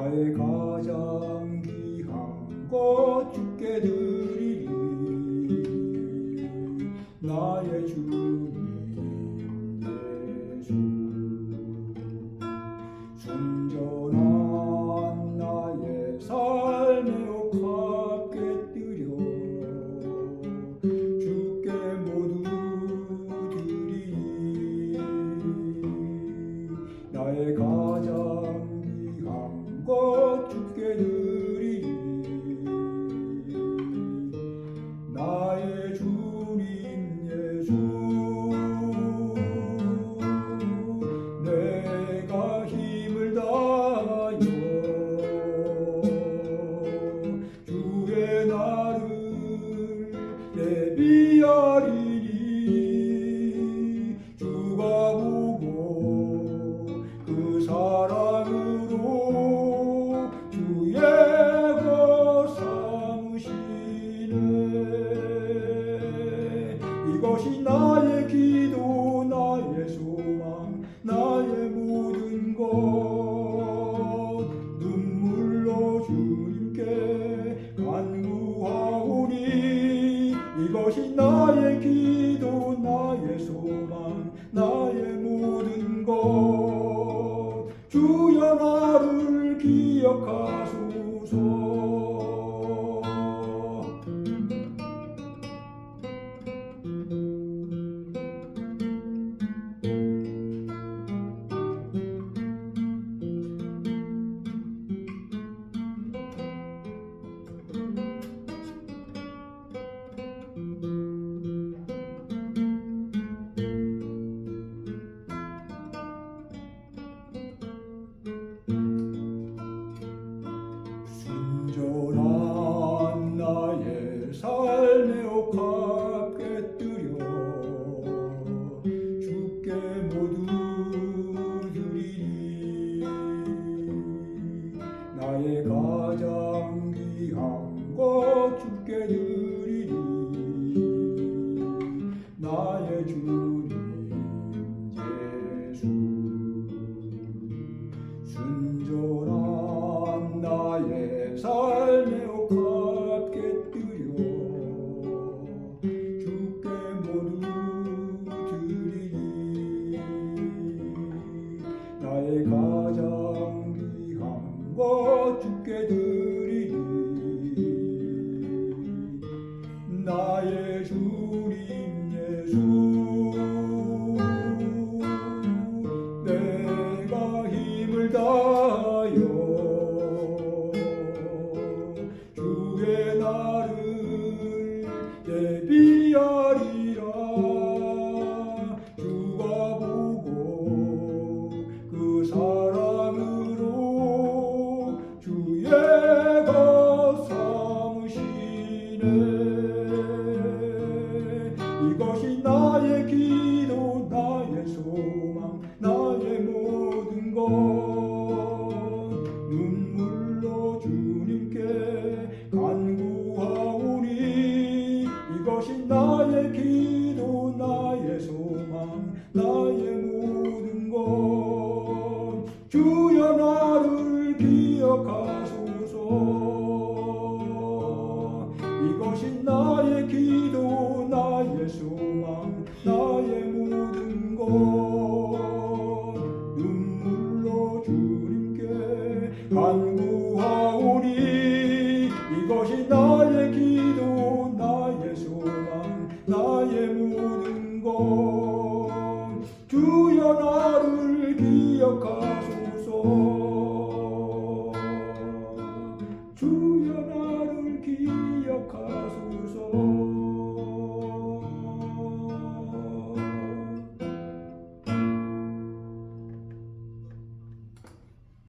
나의 가장 귀한 것 주께 드리리. 나의 주님 예수 순전한 나의 삶의 옥합게 뜨려. 주께 모두 드리리. 나의 가장 귀한 것 주께 드리니 것이 나의 기도 나의 소망 나의 모든 것. 눈물로 주님께 간구하오니 이것이 나의 기도 나의 소망 나의 모든 것. 주여 나를 기억하소서 드리니 나의 주님 예수. 순전한 나의 삶 이것이 나의 기도 나의 소망 나의 모든 것. 주여 나를 기억하소서. 이것이 나의 기도 나의 소망 나의 모든 것. 눈물로 주님께 간구하오니 이것이 나의 기억하소서.